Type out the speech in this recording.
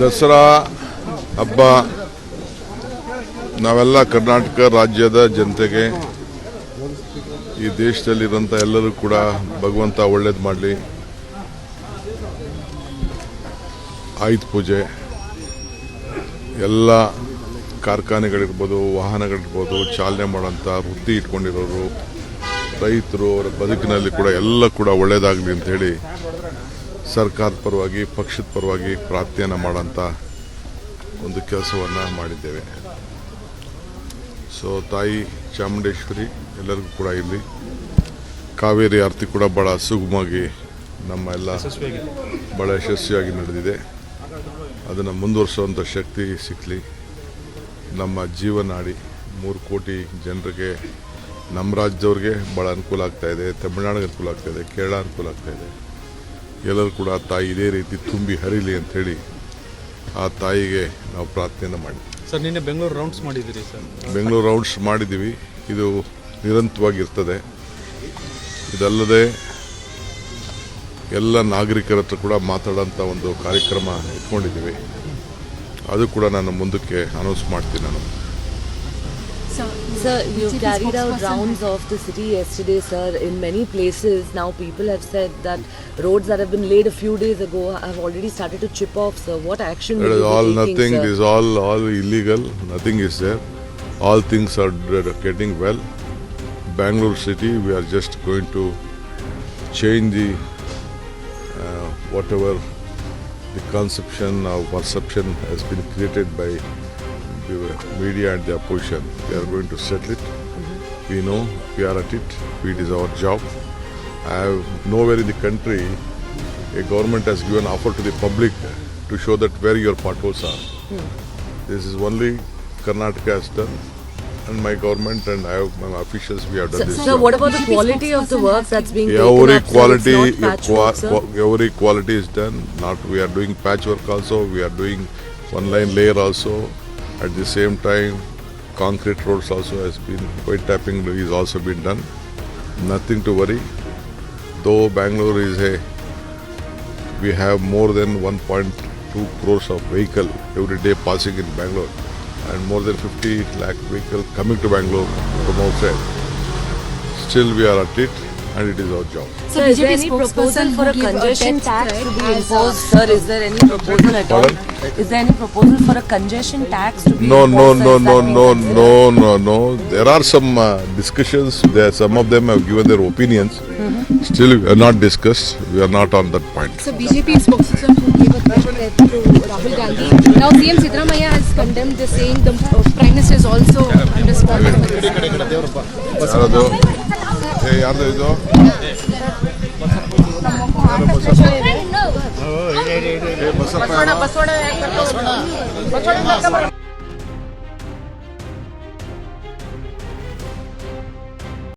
ದಸರಾ ಹಬ್ಬ ನಾವೆಲ್ಲ ಕರ್ನಾಟಕ ರಾಜ್ಯದ ಜನತೆಗೆ ಈ ದೇಶದಲ್ಲಿರೋಂಥ ಎಲ್ಲರೂ ಕೂಡ ಭಗವಂತ ಒಳ್ಳೇದು ಮಾಡಲಿ. ಆಯುಧ ಪೂಜೆ, ಎಲ್ಲ ಕಾರ್ಖಾನೆಗಳಿರ್ಬೋದು, ವಾಹನಗಳಿರ್ಬೋದು, ಚಾಲನೆ ಮಾಡೋಂಥ ವೃತ್ತಿ ಇಟ್ಕೊಂಡಿರೋರು, ರೈತರು ಅವರ ಬದುಕಿನಲ್ಲಿ ಕೂಡ ಎಲ್ಲ ಕೂಡ ಒಳ್ಳೇದಾಗಲಿ ಅಂತ ಹೇಳಿ ಸರ್ಕಾರದ ಪರವಾಗಿ, ಪಕ್ಷದ ಪರವಾಗಿ ಪ್ರಾರ್ಥನೆಯನ್ನು ಮಾಡೋಂಥ ಒಂದು ಕೆಲಸವನ್ನು ಮಾಡಿದ್ದೇವೆ. ಸೊ ತಾಯಿ ಚಾಮುಂಡೇಶ್ವರಿ ಎಲ್ಲರಿಗೂ ಕೂಡ ಇಲ್ಲಿ. ಕಾವೇರಿ ಆರತಿ ಕೂಡ ಭಾಳ ಸುಗಮವಾಗಿ ನಮ್ಮ ಎಲ್ಲ ಭಾಳ ಯಶಸ್ವಿಯಾಗಿ ನಡೆದಿದೆ. ಅದನ್ನು ಮುಂದುವರಿಸುವಂಥ ಶಕ್ತಿ ಸಿಕ್ಕಲಿ ನಮ್ಮ ಜೀವನಾಡಿ ಮೂರು ಕೋಟಿ ಜನರಿಗೆ, ನಮ್ಮ ರಾಜ್ಯದವ್ರಿಗೆ ಭಾಳ ಅನುಕೂಲ ಆಗ್ತಾಯಿದೆ ತಮಿಳ್ನಾಡಿಗೆ ಅನುಕೂಲ ಆಗ್ತಾಯಿದೆ ಕೇರಳ ಅನುಕೂಲ ಆಗ್ತಾಯಿದೆ ಎಲ್ಲರೂ ಕೂಡ ಆ ತಾಯಿ ಇದೇ ರೀತಿ ತುಂಬಿ ಹರಿಲಿ ಅಂತ ಹೇಳಿ ಆ ತಾಯಿಗೆ ನಾವು ಪ್ರಾರ್ಥನೆಯನ್ನು ಮಾಡಿ ಸರ್ ನಿನ್ನೆ ಬೆಂಗಳೂರು ರೌಂಡ್ಸ್ ಮಾಡಿದ್ದೀರಿ ಸರ್. ಬೆಂಗಳೂರು ರೌಂಡ್ಸ್ ಮಾಡಿದ್ದೀವಿ. ಇದು ನಿರಂತರವಾಗಿರ್ತದೆ. ಇದಲ್ಲದೆ ಎಲ್ಲ ನಾಗರಿಕರ ಹತ್ರ ಕೂಡ ಮಾತಾಡೋಂಥ ಒಂದು ಕಾರ್ಯಕ್ರಮ ಇಟ್ಕೊಂಡಿದ್ದೀವಿ. ಅದು ಕೂಡ ನಾನು ಮುಂದಕ್ಕೆ ಅನೌನ್ಸ್ ಮಾಡ್ತೀನಿ ನಾನು. Sir, you carried out rounds of the city yesterday, sir. In many places, now people have said that roads that have been laid a few days ago have already started to chip off, sir. What action It will is you all taking, nothing, sir? this is all, all illegal, nothing is there. All things are getting well. Bangalore city, we are just going to change the uh, whatever the conception or perception has been created by the media and the opposition. We are going to settle it. Mm-hmm. We know we are at it. It is our job. I have nowhere in the country a government has given offer to the public to show that where your potholes are. Hmm. This is only Karnataka has done, and my government and I have my officials we have done Sir, this. sir, job. what about the quality of the work that's being taken every up, quality, It's not patchwork, sir. qua- every quality is done. Not we are doing patchwork also. We are doing one line layer also. At the same time, concrete roads also has been white tapping is also been done. Nothing to worry. Though Bangalore is a we have more than 1.2 crores of vehicle every day passing in Bangalore and more than 50 lakh vehicle coming to Bangalore from outside. Still we are at it and it is our job. So, is there any proposal for a congestion tax to be imposed? Sir, is there any proposal at all? Is there any proposal for a congestion tax to be No, no, no, no, no, no, no, no. There are some uh, discussions. There, some of them have given their opinions. Mm-hmm. Still, we are not discussed. We are not on that point. So BJP spokesperson who gave a threat to Rahul Gandhi. Now CM Sidramaya has condemned the saying the uh, Prime Minister is also responsible. ಏ ಯಾರ್ದು ಇದು ಬಸಪ್ಪ